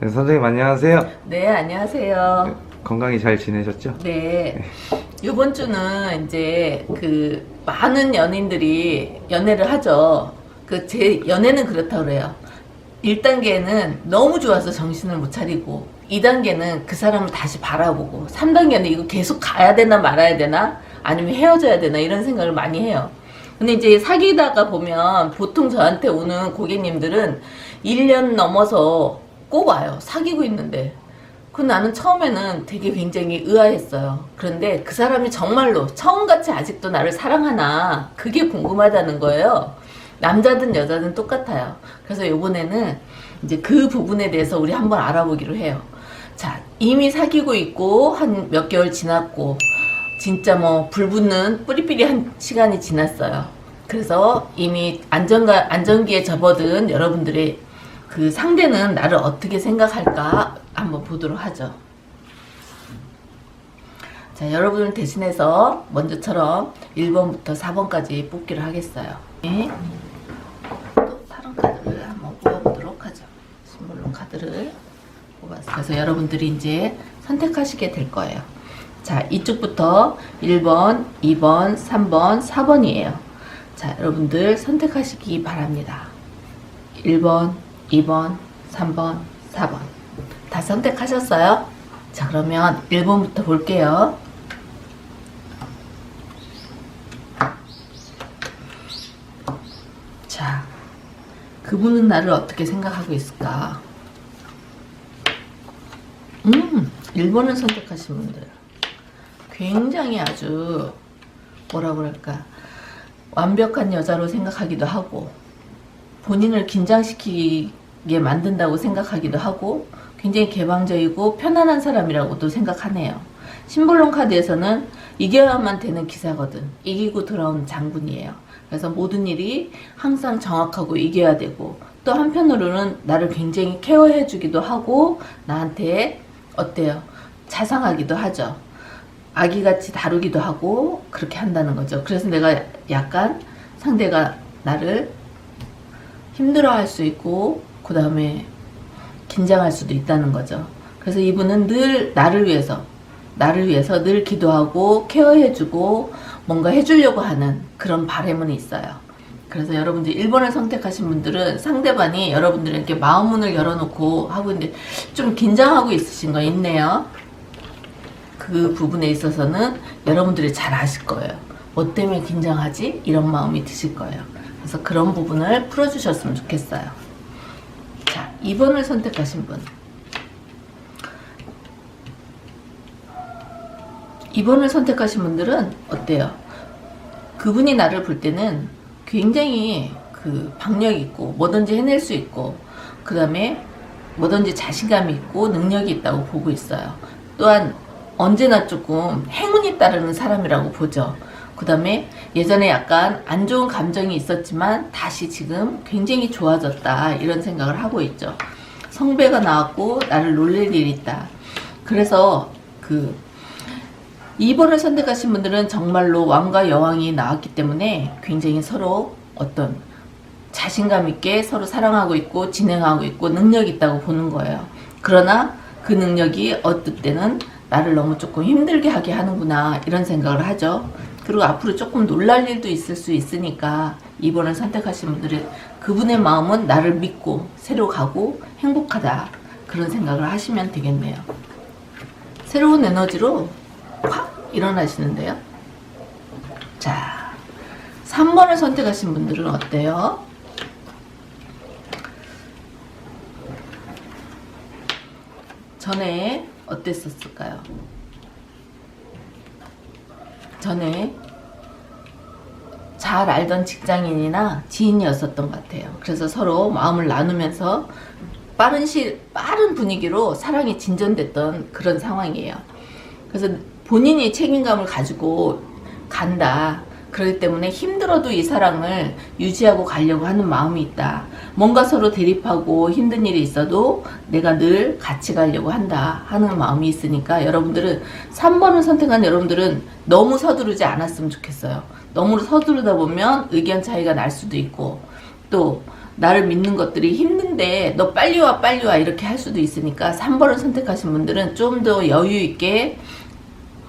네, 선생님 안녕하세요. 네, 안녕하세요. 건강히 잘 지내셨죠? 네. 이번 주는 이제 그 많은 연인들이 연애를 하죠. 그 제 연애는 그렇다고 그래요. 1단계는 너무 좋아서 정신을 못 차리고 2단계는 그 사람을 다시 바라보고 3단계는 이거 계속 가야 되나 말아야 되나 아니면 헤어져야 되나 이런 생각을 많이 해요. 근데 이제 사귀다가 보면 보통 저한테 오는 고객님들은 1년 넘어서 꼭 와요. 사귀고 있는데. 그 나는 처음에는 되게 굉장히 의아했어요. 그런데 그 사람이 정말로 처음같이 아직도 나를 사랑하나 그게 궁금하다는 거예요. 남자든 여자든 똑같아요. 그래서 요번에는 이제 그 부분에 대해서 우리 한번 알아보기로 해요. 자, 이미 사귀고 있고 한 몇 개월 지났고 진짜 뭐 불붙는 뿌리뿌리한 시간이 지났어요. 그래서 이미 안전가, 안전기에 접어든 여러분들의 그 상대는 나를 어떻게 생각할까 한번 보도록 하죠. 자, 여러분을 대신해서 먼저처럼 1번부터 4번까지 뽑기를 하겠어요. 네. 또 다른 카드를 한번 뽑아보도록 하죠. 신물론 카드를 뽑았어요. 그래서 여러분들이 이제 선택하시게 될 거예요. 자, 이쪽부터 1번, 2번, 3번, 4번이에요. 자, 여러분들 선택하시기 바랍니다. 1번, 2번, 3번, 4번. 다 선택하셨어요? 자, 그러면 1번부터 볼게요. 자, 그분은 나를 어떻게 생각하고 있을까? 음, 1번을 선택하신 분들. 굉장히 아주, 뭐라 그럴까, 완벽한 여자로 생각하기도 하고, 본인을 긴장시키 게 만든다고 생각하기도 하고 굉장히 개방적이고 편안한 사람이라고도 생각하네요. 심볼론 카드에서는 이겨야만 되는 기사거든. 이기고 돌아온 장군이에요. 그래서 모든 일이 항상 정확하고 이겨야 되고 또 한편으로는 나를 굉장히 케어해 주기도 하고 나한테 어때요? 자상하기도 하죠. 아기같이 다루기도 하고 그렇게 한다는 거죠. 그래서 내가 약간 상대가 나를 힘들어 할 수 있고 그 다음에 긴장할 수도 있다는 거죠. 그래서 이분은 늘 나를 위해서 나를 위해서 늘 기도하고 케어해주고 뭔가 해주려고 하는 그런 바램은 있어요. 그래서 여러분들 1번을 선택하신 분들은 상대방이 여러분들에게 마음 문을 열어놓고 하고 있는데 좀 긴장하고 있으신 거 있네요. 그 부분에 있어서는 여러분들이 잘 아실 거예요. 뭐 때문에 긴장하지? 이런 마음이 드실 거예요. 그래서 그런 부분을 풀어주셨으면 좋겠어요. 자, 2번을 선택하신 분. 2번을 선택하신 분들은 어때요? 그분이 나를 볼 때는 굉장히 그 박력 있고 뭐든지 해낼 수 있고 그 다음에 뭐든지 자신감이 있고 능력이 있다고 보고 있어요. 또한 언제나 조금 행운이 따르는 사람이라고 보죠. 그 다음에 예전에 약간 안 좋은 감정이 있었지만 다시 지금 굉장히 좋아졌다 이런 생각을 하고 있죠. 성배가 나왔고 나를 놀릴 일이 있다. 그래서 그 2번을 선택하신 분들은 정말로 왕과 여왕이 나왔기 때문에 굉장히 서로 어떤 자신감 있게 서로 사랑하고 있고 진행하고 있고 능력이 있다고 보는 거예요. 그러나 그 능력이 어떨 때는 나를 너무 조금 힘들게 하게 하는구나 이런 생각을 하죠. 그리고 앞으로 조금 놀랄 일도 있을 수 있으니까 2번을 선택하신 분들은 그분의 마음은 나를 믿고 새로 가고 행복하다 그런 생각을 하시면 되겠네요. 새로운 에너지로 확 일어나시는데요. 자, 3번을 선택하신 분들은 어때요? 전에 어땠었을까요? 전에 잘 알던 직장인이나 지인이었었던 것 같아요. 그래서 서로 마음을 나누면서 빠른 시 빠른 분위기로 사랑이 진전됐던 그런 상황이에요. 그래서 본인이 책임감을 가지고 간다. 그렇기 때문에 힘들어도 이 사랑을 유지하고 가려고 하는 마음이 있다. 뭔가 서로 대립하고 힘든 일이 있어도 내가 늘 같이 가려고 한다 하는 마음이 있으니까 여러분들은 3번을 선택한 여러분들은 너무 서두르지 않았으면 좋겠어요. 너무 서두르다 보면 의견 차이가 날 수도 있고 또 나를 믿는 것들이 힘든데 너 빨리 와 빨리 와 이렇게 할 수도 있으니까 3번을 선택하신 분들은 좀 더 여유 있게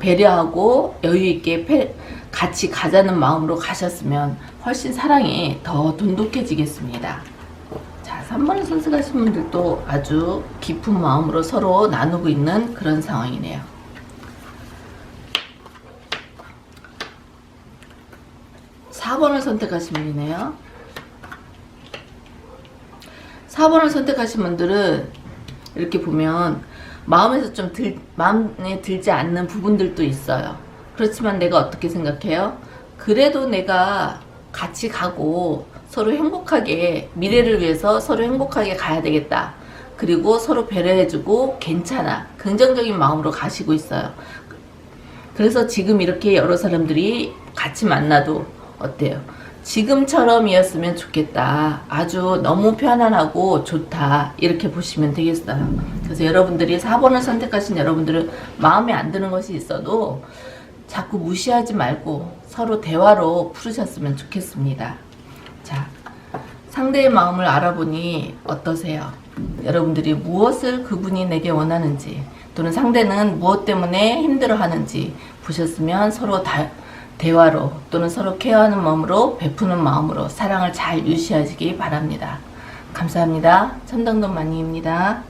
배려하고 여유 있게 패- 같이 가자는 마음으로 가셨으면 훨씬 사랑이 더 돈독해지겠습니다. 자, 3번을 선택하신 분들도 아주 깊은 마음으로 서로 나누고 있는 그런 상황이네요. 4번을 선택하신 분이네요. 4번을 선택하신 분들은 이렇게 보면 마음에서 좀 들, 마음에 들지 않는 부분들도 있어요. 그렇지만 내가 어떻게 생각해요? 그래도 내가 같이 가고 서로 행복하게 미래를 위해서 서로 행복하게 가야 되겠다. 그리고 서로 배려해주고 괜찮아. 긍정적인 마음으로 가시고 있어요. 그래서 지금 이렇게 여러 사람들이 같이 만나도 어때요? 지금처럼이었으면 좋겠다. 아주 너무 편안하고 좋다. 이렇게 보시면 되겠어요. 그래서 여러분들이 4번을 선택하신 여러분들은 마음에 안 드는 것이 있어도 자꾸 무시하지 말고 서로 대화로 풀으셨으면 좋겠습니다. 자, 상대의 마음을 알아보니 어떠세요? 여러분들이 무엇을 그분이 내게 원하는지 또는 상대는 무엇 때문에 힘들어 하는지 보셨으면 서로 다, 대화로 또는 서로 케어하는 마음으로 베푸는 마음으로 사랑을 잘 유지하시기 바랍니다. 감사합니다. 천당돈 마니입니다.